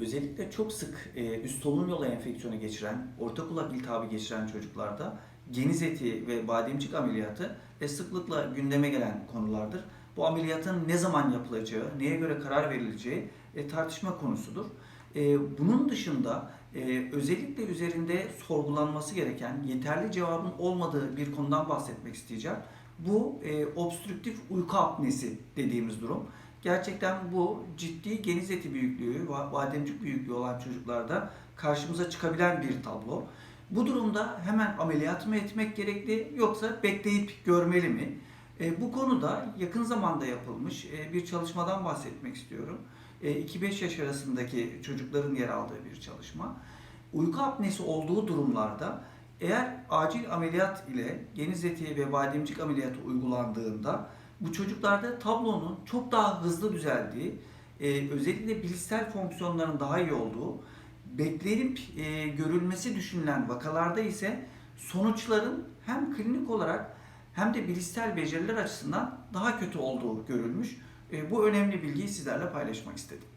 özellikle çok sık e, üst solunum yolu enfeksiyonu geçiren, orta kulak iltihabı geçiren çocuklarda geniz eti ve bademcik ameliyatı e, sıklıkla gündeme gelen konulardır. Bu ameliyatın ne zaman yapılacağı, neye göre karar verileceği e, tartışma konusudur. E, bunun dışında e, özellikle üzerinde sorgulanması gereken, yeterli cevabın olmadığı bir konudan bahsetmek isteyeceğim. Bu e, obstrüktif uyku apnesi dediğimiz durum. Gerçekten bu ciddi geniz eti büyüklüğü, bademcik büyüklüğü olan çocuklarda karşımıza çıkabilen bir tablo. Bu durumda hemen ameliyat mı etmek gerekli yoksa bekleyip görmeli mi? E, bu konuda yakın zamanda yapılmış e, bir çalışmadan bahsetmek istiyorum. E, 2-5 yaş arasındaki çocukların yer aldığı bir çalışma. Uyku apnesi olduğu durumlarda eğer acil ameliyat ile geniz eti ve bademcik ameliyatı uygulandığında bu çocuklarda tablonun çok daha hızlı düzeldiği, e, özellikle bilişsel fonksiyonların daha iyi olduğu, beklenip e, görülmesi düşünülen vakalarda ise sonuçların hem klinik olarak hem de bilişsel beceriler açısından daha kötü olduğu görülmüş. E, bu önemli bilgiyi sizlerle paylaşmak istedim.